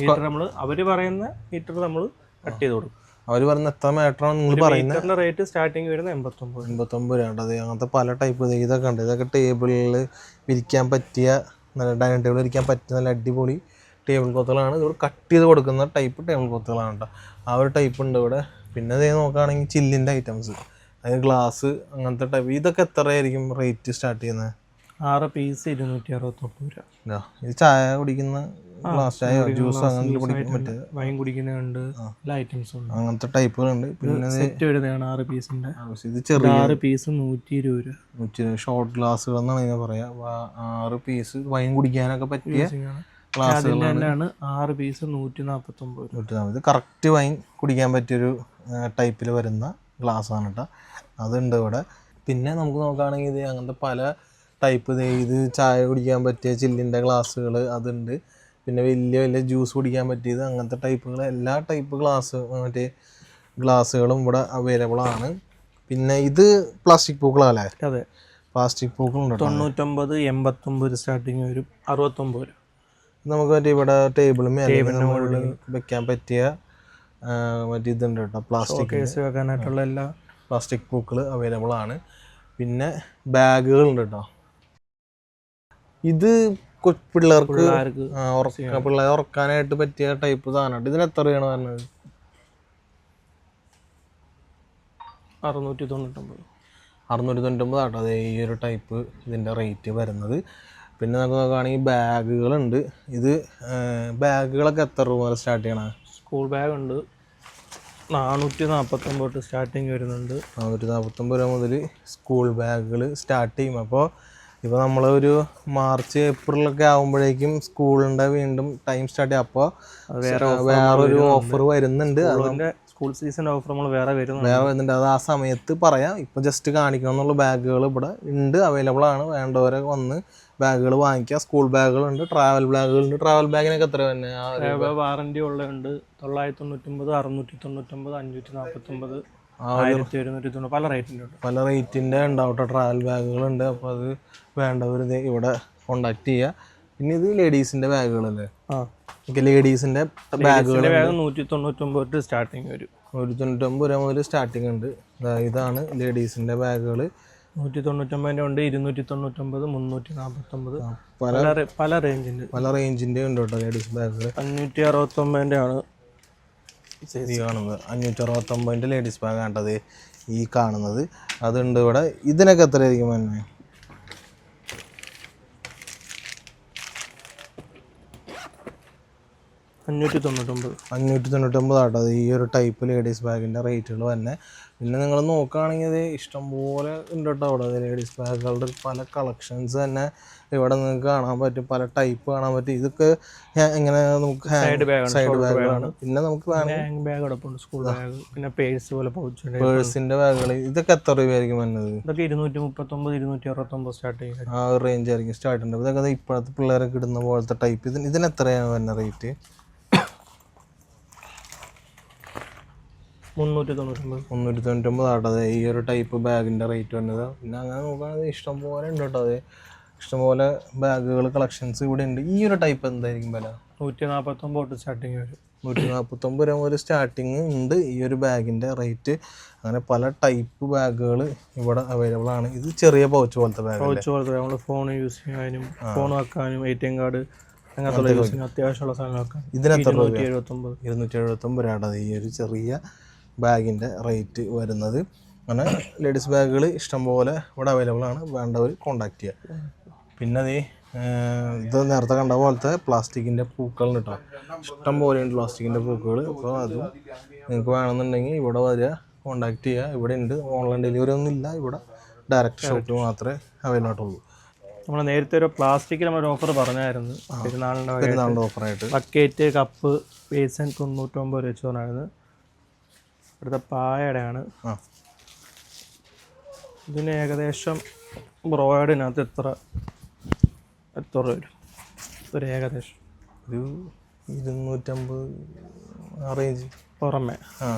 മീറ്റർ നമ്മൾ അവർ പറയുന്ന മീറ്റർ നമ്മൾ കട്ട് ചെയ്ത് കൊടുക്കും. അവർ പറഞ്ഞ എത്ര മീറ്ററാണ് നിങ്ങൾ പറയുന്നത് റേറ്റ് സ്റ്റാർട്ടിങ് വരുന്നത് എൺപത്തൊമ്പത്. എൺപത്തൊമ്പത് രണ്ടത് അങ്ങനത്തെ പല ടൈപ്പ് ഇതൊക്കെ ഉണ്ട്. ഇതൊക്കെ ടേബിളിൽ വിരിക്കാൻ പറ്റിയ നല്ല ഡൈനിങ് ടേബിൾ ഇരിക്കാൻ പറ്റിയ നല്ല അടിപൊളി ടേബിൾ കൊത്തുകളാണ് ഇവിടെ കട്ട് ചെയ്ത് കൊടുക്കുന്ന ടൈപ്പ് ടേബിൾ കൊത്തുകളാണ് കേട്ടോ ആ ഒരു ടൈപ്പ് ഉണ്ട് ഇവിടെ. പിന്നെ അതേ നോക്കുകയാണെങ്കിൽ ചില്ലിന്റെ ഐറ്റംസ് അതായത് ഗ്ലാസ് അങ്ങനത്തെ ടൈപ്പ് ഇതൊക്കെ എത്രയായിരിക്കും റേറ്റ് സ്റ്റാർട്ട് ചെയ്യുന്നത്? ആറ് പീസ് ഇരുന്നൂറ്റി അറുപത്തൊമ്പത് രൂപ. ഇതാ, ചായ കുടിക്കുന്ന ഗ്ലാസ് ചായ ജ്യൂസ് അങ്ങനെ കുടിക്കാൻ പറ്റിയ വൈൻ കുടിക്കുന്നുണ്ട് എല്ലാ ഐറ്റംസും ഉണ്ട്. അങ്ങനത്തെ ടൈപ്പുകളുണ്ട് പിന്നെ സെറ്റ് വരുന്നതാണ് ആറ് പീസിന്റെ ഇത് ചെറിയ ആറ് പീസ് നൂറ്റി ഇരുപത് രൂപ ഷോർട്ട് ഗ്ലാസ്സുകൾ എന്നാണ് ഇതിനെ പറയാ. ആറ് പീസ് വൈൻ കുടിക്കാനൊക്കെ പറ്റിയ ആണ്. ഗ്ലാസ് അതിന്റെ തന്നെയാണ് ആറ് പീസ് നൂറ്റി നാൽപ്പത്തൊമ്പത് നൂറ്റി നാൽപ്പത് കറക്റ്റ് വൈൻ കുടിക്കാൻ പറ്റിയൊരു ടൈപ്പിൽ വരുന്ന ഗ്ലാസ് ആണ് കേട്ടോ. അതുണ്ട് ഇവിടെ. പിന്നെ നമുക്ക് നോക്കുകയാണെങ്കിൽ ഇത് അങ്ങനത്തെ പല ടൈപ്പ് ഇത് ചായ കുടിക്കാൻ പറ്റിയ ചില്ലിന്റെ ഗ്ലാസ്സുകൾ അതുണ്ട്. പിന്നെ വലിയ വലിയ ജ്യൂസ് കുടിക്കാൻ പറ്റിയത് അങ്ങനത്തെ ടൈപ്പുകൾ എല്ലാ ടൈപ്പ് ഗ്ലാസ് മറ്റേ ഗ്ലാസ്സുകളും ഇവിടെ അവൈലബിൾ ആണ്. പിന്നെ ഇത് പ്ലാസ്റ്റിക് പൂക്കളല്ലേ അതെ. പ്ലാസ്റ്റിക് പൂക്കളുണ്ട് തൊണ്ണൂറ്റൊമ്പത് എൺപത്തൊമ്പത് സ്റ്റാർട്ടിങ് വരും. അറുപത്തൊമ്പത് രൂപ നമുക്ക് മറ്റേ ഇവിടെ ടേബിളും വെക്കാൻ പറ്റിയ മറ്റേ ഇതുണ്ട് കേട്ടോ പ്ലാസ്റ്റിക് കേസ് വെക്കാനായിട്ടുള്ള എല്ലാ പ്ലാസ്റ്റിക് പൂക്കൾ അവൈലബിൾ ആണ്. പിന്നെ ബാഗുകളുണ്ട് കേട്ടോ. ഇത് പിള്ളേർക്ക് പിള്ളേർ ഉറക്കാനായിട്ട് പറ്റിയ ടൈപ്പ് സാധനം ഇതിന് എത്ര രൂപയാണ് പറഞ്ഞത്? അറുന്നൂറ്റി തൊണ്ണൂറ്റൊമ്പത്. അറുന്നൂറ്റി തൊണ്ണൂറ്റൊമ്പത് ആട്ടോ. അതെ ഈ ഒരു ടൈപ്പ് ഇതിന്റെ റേറ്റ് വരുന്നത്. പിന്നെ നമുക്ക് നോക്കുകയാണെങ്കിൽ ബാഗുകളുണ്ട്. ഇത് ബാഗുകളൊക്കെ എത്ര രൂപ മുതൽ സ്റ്റാർട്ട് ചെയ്യണം? സ്കൂൾ ബാഗുണ്ട് നാനൂറ്റി നാൽപ്പത്തൊമ്പത് തൊട്ട് സ്റ്റാർട്ടിങ് വരുന്നുണ്ട്. നാനൂറ്റി നാൽപ്പത്തൊമ്പത് രൂപ മുതൽ സ്കൂൾ ബാഗുകൾ സ്റ്റാർട്ട് ചെയ്യും. അപ്പോൾ ഇപ്പോൾ നമ്മൾ ഒരു മാർച്ച് ഏപ്രിലൊക്കെ ആകുമ്പോഴേക്കും സ്കൂളിന്റെ വീണ്ടും ടൈം സ്റ്റാർട്ട് ചെയ്യും. അപ്പോൾ വേറെ വേറൊരു ഓഫർ വരുന്നുണ്ട്. അതിന്റെ സ്കൂൾ സീസൺ ഓഫർ നമ്മൾ വേറെ വരുന്നുണ്ട്. വേറെ വരുന്നുണ്ട്. അത് ആ സമയത്ത് പറയാം. ഇപ്പോൾ ജസ്റ്റ് കാണിക്കണം എന്നുള്ള ബാഗുകൾ ഇവിടെ ഉണ്ട്. അവൈലബിൾ ആണ്. വേണ്ടവരെ വന്ന് ബാഗുകൾ വാങ്ങിക്കുക സ്കൂൾ ബാഗുകളുണ്ട് ട്രാവൽ ബാഗുകളുണ്ട്. ട്രാവൽ ബാഗിനൊക്കെ എത്ര തന്നെ? വാറണ്ടി ഉള്ളതുണ്ട് തൊള്ളായിരത്തി തൊണ്ണൂറ്റൊമ്പത് അറുന്നൂറ്റി തൊണ്ണൂറ്റൊമ്പത് അഞ്ഞൂറ്റി നാൽപ്പത്തൊമ്പത് ഒമ്പത് ആയിരത്തി ഒരുന്നൂറ്റി തൊണ്ണൂറ് പല റേറ്റിന്റെ ഉണ്ട്. പല റേറ്റിന്റെ ഉണ്ടാവും ട്രാവൽ ബാഗുകളുണ്ട് അപ്പോൾ അത് വേണ്ടവർ ഇവിടെ കോണ്ടാക്ട് ചെയ്യുക പിന്നെ ഇത് ലേഡീസിന്റെ ബാഗുകളല്ലേ ആ. ലേഡീസിന്റെ ബാഗുകൾ ബാഗ് നൂറ്റി തൊണ്ണൂറ്റൊമ്പത് സ്റ്റാർട്ടിങ് വരും. നൂറ്റി തൊണ്ണൂറ്റൊമ്പത് രൂപ മുതൽ സ്റ്റാർട്ടിങ് ഉണ്ട്. ഇതാണ് ലേഡീസിന്റെ ബാഗുകൾ നൂറ്റി തൊണ്ണൂറ്റൊമ്പതിന്റെ ഉണ്ട് ഇരുന്നൂറ്റി തൊണ്ണൂറ്റൊമ്പത് മുന്നൂറ്റി നാൽപ്പത്തൊമ്പത് പല പല റേഞ്ചിന്റെ പല റേഞ്ചിന്റെ ഉണ്ട് കേട്ടോ ലേഡീസ് ബാഗുകൾ അഞ്ഞൂറ്റി അറുപത്തൊമ്പതിന്റെ ആണ് ഈ കാണുന്നത്. അഞ്ഞൂറ്റി അറുപത്തൊമ്പതിന്റെ ലേഡീസ് ബാഗ് ആണ്ടത് ഈ കാണുന്നത്. അതുണ്ട് ഇവിടെ. ഇതിനൊക്കെ എത്രയായിരിക്കും തന്നെ അഞ്ഞൂറ്റി തൊണ്ണൂറ്റൊമ്പത് അഞ്ഞൂറ്റി തൊണ്ണൂറ്റൊമ്പത് ആട്ടോ ഈ ഒരു ടൈപ്പ് ലേഡീസ് ബാഗിന്റെ റേറ്റുകൾ തന്നെ. പിന്നെ നിങ്ങൾ നോക്കുകയാണെങ്കിൽ ഇത് ഇഷ്ടംപോലെ ഉണ്ട് കേട്ടോ അവിടെ ലേഡീസ് ബാഗുകളുടെ പല കളക്ഷൻസ് തന്നെ ഇവിടെ നിങ്ങൾക്ക് കാണാൻ പറ്റും. പല ടൈപ്പ് കാണാൻ പറ്റും. ഇതൊക്കെ എങ്ങനെ ഇങ്ങനെ നമുക്ക് സൈഡ് ബാഗ് സൈഡ് ബാഗാണ് പിന്നെ നമുക്ക് ഹാങ് ബാഗ് അടപ്പുണ്ട് സ്കൂൾ ബാഗ് പിന്നെ പേഴ്സ് പോലെ പേഴ്സിന്റെ ബാഗുകൾ ഇതൊക്കെ എത്ര രൂപയായിരിക്കും വരുന്നത്? ഇതൊക്കെ ഇരുന്നൂറ്റി മുപ്പത്തൊമ്പത് ഇരുന്നൂറ്റി അറുപത്തൊമ്പത് സ്റ്റാർട്ട് ചെയ്യും. ആ റേഞ്ച് ആയിരിക്കും സ്റ്റാർട്ട് ഉണ്ട് ഇതൊക്കെ ഇപ്പോഴത്തെ പിള്ളേരൊക്കെ ഇടുന്ന പോലത്തെ ടൈപ്പ് ഇതിന് ഇതിന് എത്രയാണ് വരുന്ന റേറ്റ് മുന്നൂറ്റി തൊണ്ണൂറ്റൊമ്പത് മുന്നൂറ്റി തൊണ്ണൂറ്റൊമ്പത് ആട്ടോ അതെ ഈ ഒരു ടൈപ്പ് ബാഗിന്റെ റേറ്റ് വന്നത്. പിന്നെ അങ്ങനെ നോക്കുകയാണെങ്കിൽ ഇഷ്ടം പോലെ ഉണ്ട് കേട്ടോ അത്. ഇഷ്ടംപോലെ ബാഗുകൾ കളക്ഷൻസ് ഇവിടെ ഉണ്ട്. ഈ ഒരു ടൈപ്പ് എന്തായിരിക്കും വില? നൂറ്റി നാൽപ്പത്തൊമ്പത് തൊട്ട് സ്റ്റാർട്ടിങ് വരും. നൂറ്റി നാൽപ്പത്തൊമ്പത് രൂപ മുതൽ സ്റ്റാർട്ടിങ് ഉണ്ട് ഈ ഒരു ബാഗിന്റെ റേറ്റ് അങ്ങനെ പല ടൈപ്പ് ബാഗുകൾ ഇവിടെ അവൈലബിൾ ആണ്. ഇത് ചെറിയ പൗച്ച് പോലത്തെ ബാഗ് പൗച്ച് പോലത്തെ നമ്മൾ ഫോൺ യൂസ് ചെയ്യാനും ഫോൺ വെക്കാനും എ ടി എം കാർഡ് അങ്ങനത്തെ അത്യാവശ്യമുള്ള സാധനം ഇതിനെത്ര ഇരുന്നൂറ്റി എഴുപത്തൊമ്പത്. ഇരുന്നൂറ്റി എഴുപത്തൊമ്പത് രൂപയാണ് ഈ ഒരു ചെറിയ ബാഗിന്റെ റേറ്റ് വരുന്നത്. അങ്ങനെ ലേഡീസ് ബാഗുകൾ ഇഷ്ടംപോലെ ഇവിടെ അവൈലബിൾ ആണ്. വേണ്ടവർ കോണ്ടാക്ട് ചെയ്യുക പിന്നെ അത് ഇത് നേരത്തെ കണ്ട പോലത്തെ പ്ലാസ്റ്റിക്കിന്റെ പൂക്കൾ കിട്ടാം ഇഷ്ടം പോലെയുണ്ട് പ്ലാസ്റ്റിക്കിന്റെ പൂക്കൾ അപ്പോൾ അതും നിങ്ങൾക്ക് വേണമെന്നുണ്ടെങ്കിൽ ഇവിടെ വരിക കോണ്ടാക്ട് ചെയ്യുക ഇവിടെ ഉണ്ട്. ഓൺലൈൻ ഡെലിവറി ഒന്നും ഇല്ല. ഇവിടെ ഡയറക്റ്റ് ഷോപ്പ് മാത്രമേ അവൈലബിൾ ആയിട്ടുള്ളൂ. നമ്മൾ നേരത്തെ ഒരു പ്ലാസ്റ്റിക്കിൽ നമ്മൾ ഓഫർ പറഞ്ഞായിരുന്നു. പെരുന്നാളിന്റെ പെരുന്നാളിന്റെ ഓഫറായിട്ട് ബക്കറ്റ് കപ്പ് ബേസൻ തൊണ്ണൂറ്റൊമ്പത് രൂപ വെച്ച് പറഞ്ഞായിരുന്നു. ഇവിടുത്തെ പായയുടെയാണ് ആ. ഇതിന് ഏകദേശം ബ്രോയിഡിനകത്ത് എത്ര എത്ര രൂപ വരും? ഒരു ഏകദേശം. ഒരു ഇരുന്നൂറ്റമ്പത് ആ റേഞ്ച് പുറമെ. ആ.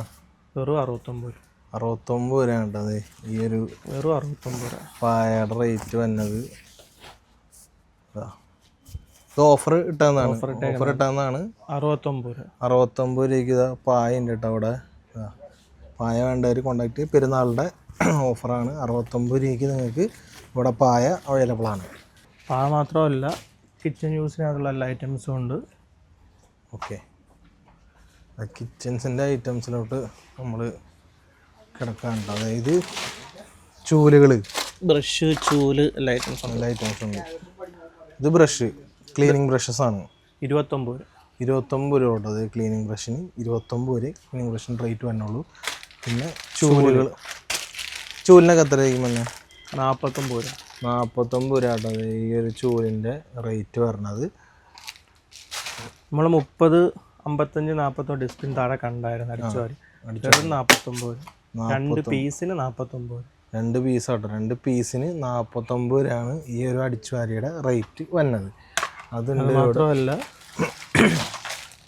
വെറും അറുപത്തൊമ്പത് രൂപ അറുപത്തൊമ്പത് രൂപ അതെ. ഈ ഒരു വെറും അറുപത്തൊമ്പത് രൂപ പായയുടെ റേറ്റ് വന്നത്. ഇതാ. ഓഫർ ഇട്ടാന്നാണ് ഓഫർ ഇട്ടാന്നാണ് അറുപത്തൊമ്പത് രൂപ അറുപത്തൊമ്പത് രൂപയ്ക്ക് ഇതാ പായ ഉണ്ട് കേട്ടോ അവിടെ. പായ വേണ്ടവർ കോണ്ടാക്ട് പെരുന്നാളുടെ ഓഫറാണ് അറുപത്തൊമ്പത് രൂപയ്ക്ക് നിങ്ങൾക്ക് ഇവിടെ പായ അവൈലബിൾ ആണ്. പായ മാത്രമല്ല കിച്ചൺ യൂസിനായിട്ടുള്ള എല്ലാ ഐറ്റംസും ഉണ്ട്. ഓക്കെ കിച്ചൻസിന്റെ ഐറ്റംസിലോട്ട് നമ്മൾ കിടക്കാനുണ്ട്. അതായത് ചൂലുകൾ. ബ്രഷ് ചൂൽ എല്ലാ ഐറ്റംസും ഉണ്ട്. എല്ലാ ഐറ്റംസും ഉണ്ട്. ഇത് ബ്രഷ് ക്ലീനിങ് ബ്രഷസ് ആണ്. ഇരുപത്തൊമ്പത് രൂപ. ഇരുപത്തൊമ്പത് രൂപ ഉള്ളത് ക്ലീനിങ് ബ്രഷിന് ഇരുപത്തൊമ്പത് വരെ ക്ലീനിങ് ബ്രഷിന് റേറ്റ് വന്നുള്ളൂ പിന്നെ ചൂലുകൾ ചൂലിനൊക്കെ എത്ര ആയിരിക്കും തന്നെ നാൽപ്പത്തൊമ്പത് രൂപ. നാൽപ്പത്തൊമ്പത് രൂപ കേട്ടോ ഈ ഒരു ചൂലിന്റെ റേറ്റ് പറഞ്ഞത്. നമ്മൾ മുപ്പത് അമ്പത്തഞ്ച് നാൽപ്പത്തൊമ്പത് ഡിസ്പിൻ താഴെ കണ്ടായിരുന്നു അടിച്ചു വാരി. നാൽപ്പത്തൊമ്പത് രണ്ട് പീസിന് നാൽപ്പത്തൊമ്പത് രണ്ട് പീസ് ആട്ടോ. രണ്ട് പീസിന് നാൽപ്പത്തൊമ്പത് രൂപയാണ് ഈ ഒരു അടിച്ചുവാരിയുടെ റേറ്റ് വന്നത്. അതുണ്ട് മാത്രമല്ല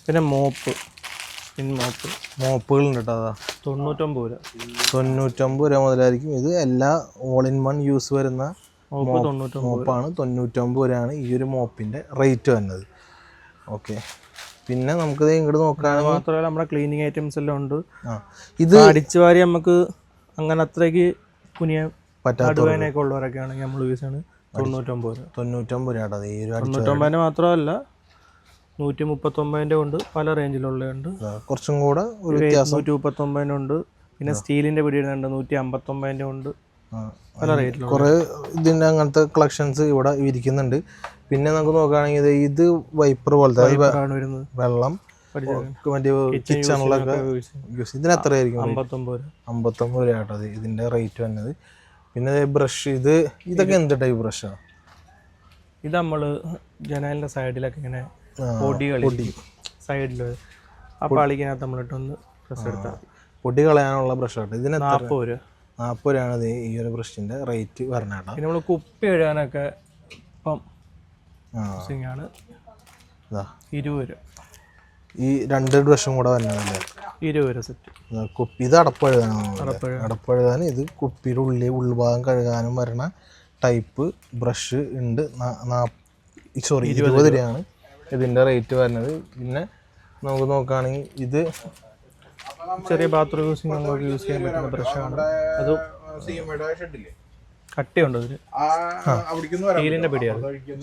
പിന്നെ മോപ്പ്. Spin mop. മോപ്പുകളുണ്ട് കേട്ടോ അതാ? തൊണ്ണൂറ്റൊമ്പത് രൂപ. തൊണ്ണൂറ്റൊമ്പത് രൂപ മുതലായിരിക്കും. ഇത് എല്ലാ ഓൾ ഇൻ വൺ യൂസ് വരുന്ന മോപ്പാണ്. തൊണ്ണൂറ്റൊമ്പത് രൂപയാണ് ഈ ഒരു മോപ്പിന്റെ റേറ്റ് വരുന്നത്. ഓക്കെ പിന്നെ നമുക്ക് ഇങ്ങോട്ട് നോക്കുകയാണെങ്കിൽ മാത്രമല്ല നമ്മുടെ ക്ലീനിങ് ഐറ്റംസ് എല്ലാം ഉണ്ട്. ഇത് അടിച്ചു വാരി നമുക്ക് അങ്ങനെ അത്രയ്ക്ക് കുനിയ പറ്റാത്ത നടുവേനൊക്കെ നമ്മൾ യൂസ് ആണ് തൊണ്ണൂറ്റൊമ്പത് തൊണ്ണൂറ്റൊമ്പത് രൂപ തൊണ്ണൂറ്റൊമ്പതിന് മാത്രമല്ല നൂറ്റി മുപ്പത്തൊമ്പതിന്റെ ഉണ്ട് പല റേഞ്ചിലുള്ളതുണ്ട് കുറച്ചും കൂടെ നൂറ്റി മുപ്പത്തൊമ്പതിന്റെ ഉണ്ട് പിന്നെ സ്റ്റീലിന്റെ പിടിയിടുന്നുണ്ട് നൂറ്റി അമ്പത്തൊമ്പതിന്റെ ഉണ്ട് പല റേറ്റിൽ കുറേ ഇതിന്റെ അങ്ങനത്തെ കളക്ഷൻസ് ഇവിടെ ഇരിക്കുന്നുണ്ട്. പിന്നെ നമുക്ക് നോക്കുകയാണെങ്കിൽ ഇത് വൈപ്പർ പോലത്തെ വെള്ളം. പഠിച്ചത്. മറ്റേ കിച്ചണിലൊക്കെ യൂസ് ഇതിന് എത്രയായിരിക്കും അമ്പത്തൊമ്പത് അമ്പത്തൊമ്പത് രൂപ കേട്ടോ ഇതിന്റെ ഇതിന്റെ റേറ്റ് വന്നത്. പിന്നെ ബ്രഷ് ഇത് ഇതൊക്കെ എന്ത് ടൈപ്പ് ബ്രഷാണ് ഇത് നമ്മൾ ജനലിന്റെ സൈഡിലൊക്കെ ഇങ്ങനെ പൊടി കളി. സൈഡിൽ ആ പാളിക്കകത്ത് നമ്മളിട്ടൊന്ന് ബ്രഷ് എടുത്താൽ പൊടി കളയാനുള്ള ബ്രഷ് കേട്ടോ ഇതിന് നാൽപ്പത് രൂപ. നാൽപ്പത് രൂപയാണ് ഈ ഒരു ബ്രഷിന്റെ റേറ്റ് കേട്ടോ പിന്നെ നമ്മൾ കുപ്പി എഴുതാനൊക്കെ ഇപ്പം ആണ് ഇരുപത് രൂപ. ഈ രണ്ട് ബ്രഷും കൂടെ വരുന്നതല്ലേ ഇരുപത് രൂപ സെറ്റ് കുപ്പി ഇത് അടപ്പഴുകാനാണ് അടപ്പഴുകാൻ ഇത് കുപ്പിയുടെ ഉള്ളിൽ ഉൾഭാഗം കഴുകാനും വരണ ടൈപ്പ് ബ്രഷ് ഉണ്ട്. സോറി ഇരുപത് രൂപയാണ്. ഇതിന്റെ റേറ്റ് വരുന്നത്. പിന്നെ നമുക്ക് നോക്കുകയാണെങ്കിൽ ഇത് ചെറിയ ബാത്റൂം യൂസിങ് നമുക്ക് യൂസ് ചെയ്യാൻ പറ്റുന്ന ബ്രഷാണ് അത് കട്ടിയുണ്ട് ഇതിൽ സ്റ്റീലിന്റെ പിടിയാണ്.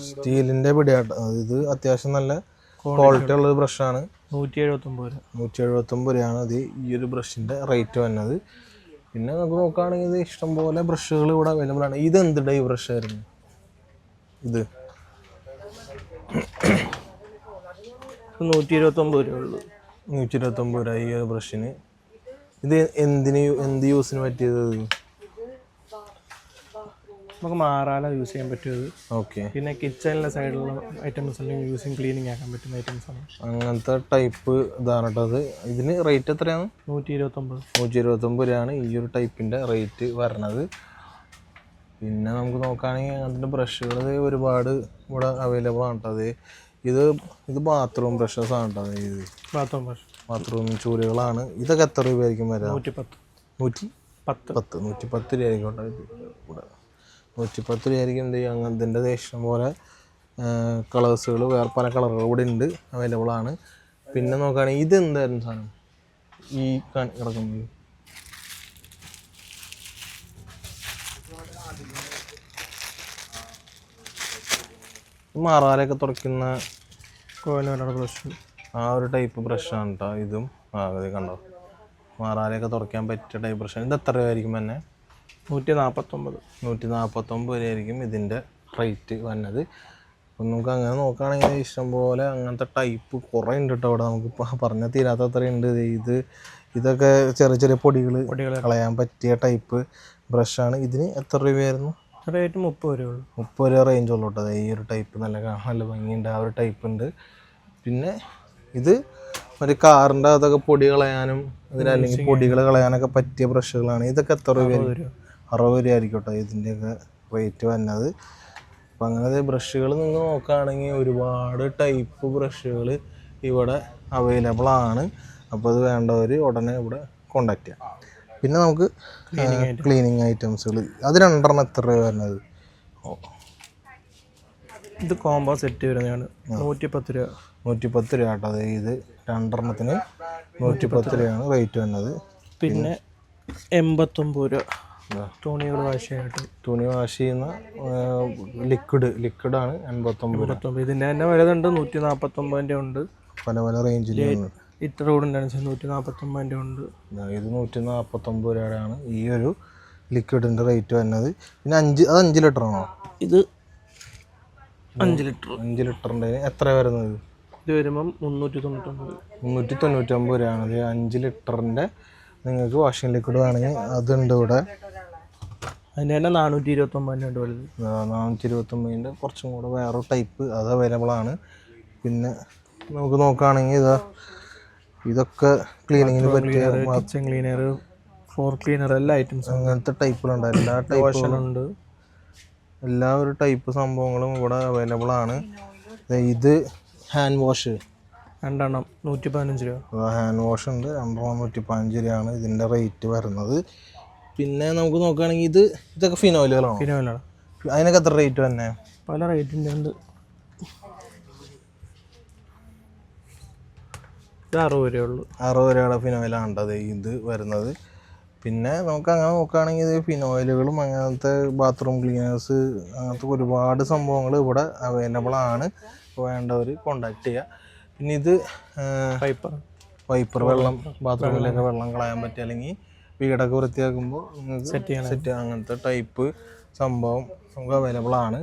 സ്റ്റീലിന്റെ പിടിയാട്ടോ ഇത് അത്യാവശ്യം നല്ല ക്വാളിറ്റി ഉള്ള. ഒരു ബ്രഷാണ് നൂറ്റി എഴുപത്തൊമ്പത് രൂപ. നൂറ്റി എഴുപത്തൊമ്പത് രൂപയാണ് ഇത് ഈ ഒരു ബ്രഷിന്റെ റേറ്റ് വന്നത് പിന്നെ നമുക്ക് നോക്കുകയാണെങ്കിൽ ഇത് ഇഷ്ടംപോലെ ബ്രഷുകൾ ഇവിടെ അവൈലബിൾ ആണ്. ഇത് എന്ത് ഈ ബ്രഷ് ആയിരുന്നു ഇത്. നൂറ്റി ഇരുപത്തൊമ്പത് രൂപ ഉള്ളൂ. നൂറ്റി ഇരുപത്തൊമ്പത് രൂപ ഈ ഒരു ബ്രഷിന് ഇത് എന്തിന് എന്ത് യൂസിന് പറ്റിയത് നമുക്ക് മാറാല യൂസ് ചെയ്യാൻ പറ്റിയത് ഓക്കെ പിന്നെ കിച്ചണിലെ സൈഡിലുള്ള ഐറ്റംസ് അല്ലെങ്കിൽ യൂസിങ് ക്ലീനിങ് ആക്കാൻ പറ്റുന്ന ഐറ്റംസ് ആണ്. അങ്ങനത്തെ ടൈപ്പ് ഇതാണ് കേട്ടോ അത്. ഇതിന് റേറ്റ് എത്രയാണ്? നൂറ്റി ഇരുപത്തൊമ്പത് നൂറ്റി ഇരുപത്തൊമ്പത് രൂപയാണ് ഈ ഒരു ടൈപ്പിന്റെ റേറ്റ് വരണത്. പിന്നെ നമുക്ക് നോക്കുകയാണെങ്കിൽ അങ്ങനത്തെ ബ്രഷുകൾ ഒരുപാട് ഇവിടെ അവൈലബിൾ ആണ് കേട്ടോ അത്. ഇത് ഇത് ബാത്റൂം ബ്രഷസ് ആണ് കേട്ടോ ഇത്. ബാത്റൂം ബ്രഷ് ബാത്റൂം ചൂലുകളാണ്. ഇതൊക്കെ എത്ര രൂപയായിരിക്കും വരാം? നൂറ്റി പത്ത് നൂറ്റി പത്ത്. പത്ത്. നൂറ്റി പത്ത് രൂപയായിരിക്കും ഇത് നൂറ്റി പത്ത് രൂപയായിരിക്കും എന്ത് ചെയ്യും അങ്ങനത്തെ ഇഷ്ടം പോലെ കളേഴ്സുകൾ വേറെ പല കളറുകൾ ഇവിടെ ഉണ്ട്. അവൈലബിൾ ആണ്. പിന്നെ നോക്കുകയാണെങ്കിൽ ഇത് എന്തായിരുന്നു സാധനം? ഈ കിടക്കുന്നത്. മാറാലൊക്കെ തുറക്കുന്ന കോയിലോടെ ബ്രഷ് ആ ഒരു ടൈപ്പ് ബ്രഷാണ് കേട്ടോ ഇതും. ആ ഇത് കണ്ടോ? മാറാലയൊക്കെ തുറക്കാൻ പറ്റിയ ടൈപ്പ് ബ്രഷാണ് ഇത് എത്ര രൂപയായിരിക്കും തന്നെ? നൂറ്റി നാൽപ്പത്തൊമ്പത് നൂറ്റി നാൽപ്പത്തൊമ്പത് വരെയായിരിക്കും ഇതിന്റെ റേറ്റ് വന്നത്. അപ്പം നമുക്ക് അങ്ങനെ നോക്കുകയാണെങ്കിൽ ഇഷ്ടംപോലെ അങ്ങനത്തെ ടൈപ്പ് കുറേ ഉണ്ട് കേട്ടോ അവിടെ നമുക്ക് ഇപ്പോൾ പറഞ്ഞാൽ തീരാത്ത ഉണ്ട്. ഇത് ഇതൊക്കെ ചെറിയ ചെറിയ പൊടികൾ പൊടികൾ കളയാൻ പറ്റിയ ടൈപ്പ് ബ്രഷാണ് ഇതിന് എത്ര രൂപയായിരുന്നു? റേറ്റ് മുപ്പത് രൂപയുള്ളൂ മുപ്പത് രൂപ റേഞ്ച് ഉള്ളൂ കേട്ടോ. ഈ ഒരു ടൈപ്പ് നല്ല നല്ല ഭംഗിയുണ്ട്. ആ ഒരു ടൈപ്പ് ഉണ്ട്. പിന്നെ ഇത് ഒരു കാറിന്റെ അതൊക്കെ പൊടി കളയാനും അതിനല്ലെങ്കിൽ പൊടികൾ കളയാനൊക്കെ പറ്റിയ ബ്രഷുകളാണ് ഇതൊക്കെ എത്ര രൂപ. അറുപത് രൂപ. ആയിരിക്കും കേട്ടോ ഇതിന്റെയൊക്കെ റേറ്റ് വന്നത്. അപ്പം അങ്ങനത്തെ ബ്രഷുകൾ നിങ്ങൾ നോക്കുകയാണെങ്കിൽ ഒരുപാട് ടൈപ്പ് ബ്രഷുകൾ ഇവിടെ അവൈലബിൾ ആണ്. അപ്പോൾ അത് വേണ്ടവർ ഉടനെ ഇവിടെ കോണ്ടാക്ട് ചെയ്യാം. പിന്നെ നമുക്ക് ക്ലീനിങ് ഐറ്റംസുകൾ അത് രണ്ടെണ്ണം എത്ര രൂപ വരുന്നത്? ഇത് കോംബോ സെറ്റ് വരുന്നതാണ്. നൂറ്റി പത്ത് രൂപ. നൂറ്റി പത്ത് രൂപ കേട്ടോ. അത് ഇത് രണ്ടെണ്ണത്തിന് നൂറ്റി പത്ത് രൂപയാണ് റേറ്റ് വന്നത് പിന്നെ എൺപത്തൊമ്പത് രൂപ. തുണികൾ വാഷ് ചെയ്യാനായിട്ട്. തുണി വാഷ് ചെയ്യുന്ന ലിക്വിഡ് ലിക്വിഡാണ് എൺപത്തൊമ്പത് ഇതിന്റെ തന്നെ വലുതുണ്ട് നൂറ്റി നാൽപ്പത്തൊമ്പതിന്റെ ഉണ്ട്. പല പല റേഞ്ചിലാണ് ഇത്ര കൂടെ അനുസരിച്ച് നൂറ്റി നാൽപ്പത്തൊമ്പതിന്റെ ഉണ്ട് ഇത് നൂറ്റി നാൽപ്പത്തൊമ്പത് രൂപയാണ് ഈ ഒരു ലിക്വിഡിന്റെ റേറ്റ് വരുന്നത്. പിന്നെ അഞ്ച് അത് അഞ്ച് ലിറ്റർ ആണോ? ഇത് അഞ്ച് ലിറ്റർ. അഞ്ച് ലിറ്ററിന്റെ എത്ര വരുന്നത്? ഇത് വരുമ്പം മുന്നൂറ്റി തൊണ്ണൂറ്റൊമ്പത് മുന്നൂറ്റി തൊണ്ണൂറ്റൊമ്പത് രൂപയാണ്. ഇത് അഞ്ച് ലിറ്ററിന്റെ നിങ്ങൾക്ക് വാഷിംഗ് ലിക്വിഡ് വേണമെങ്കിൽ അതുണ്ട് ഇവിടെ. അതിന്റെ തന്നെ നാനൂറ്റി ഇരുപത്തൊമ്പതിന്റെ ഉണ്ട് വലുത്. നാനൂറ്റി ഇരുപത്തൊമ്പതിന്റെ കുറച്ചും കൂടെ വേറെ ടൈപ്പ് അത് അവൈലബിൾ ആണ്. പിന്നെ നമുക്ക് നോക്കുകയാണെങ്കിൽ ഇതാ ഇതൊക്കെ ക്ലീനിങ്ങിന് പറ്റിയ കിച്ചൺ ക്ലീനർ ഫ്ലോർ ക്ലീനർ എല്ലാ ഐറ്റംസും അങ്ങനത്തെ ടൈപ്പുകളുണ്ട് എല്ലാ ടൈപ്പുകളുണ്ട് എല്ലാ ഒരു ടൈപ്പ് സംഭവങ്ങളും ഇവിടെ അവൈലബിൾ ആണ്. ഇത് ഹാൻഡ് വാഷ് രണ്ടെണ്ണം നൂറ്റി പതിനഞ്ച് രൂപ ഹാൻഡ് വാഷ് ഉണ്ട്. രണ്ടെണ്ണം നൂറ്റി പതിനഞ്ച് രൂപയാണ് ഇതിന്റെ റേറ്റ് വരുന്നത്. പിന്നെ നമുക്ക് നോക്കുകയാണെങ്കിൽ ഇത് ഇതൊക്കെ ഫിനോയിലുകളാണ്? ഫിനോയിലാണ്. അതിനൊക്കെ എത്ര റേറ്റ് തന്നെ പല റേറ്റിന്റെ ഉണ്ട്. ഇത് അറുപത് രൂപ ഉള്ളൂ. അറുപത് രൂപയുടെ ഫിനോയിലാണ് അത് ഇത് വരുന്നത്. പിന്നെ നമുക്ക് അങ്ങനെ നോക്കുകയാണെങ്കിൽ ഇത് ഫിനോയിലുകളും അങ്ങനത്തെ ബാത്റൂം ക്ലീനേഴ്സ് അങ്ങനത്തെ ഒരുപാട് സംഭവങ്ങൾ ഇവിടെ അവൈലബിൾ ആണ്. വേണ്ടവർ കോണ്ടാക്ട് ചെയ്യുക പിന്നെ ഇത് പൈപ്പർ വൈപ്പർ വെള്ളം ബാത്റൂമിലൊക്കെ വെള്ളം കളയാൻ പറ്റുക അല്ലെങ്കിൽ വീടൊക്കെ വൃത്തിയാക്കുമ്പോൾ സെറ്റ് ചെയ്യാൻ സെറ്റ് അങ്ങനത്തെ ടൈപ്പ് സംഭവം നമുക്ക് അവൈലബിൾ ആണ്.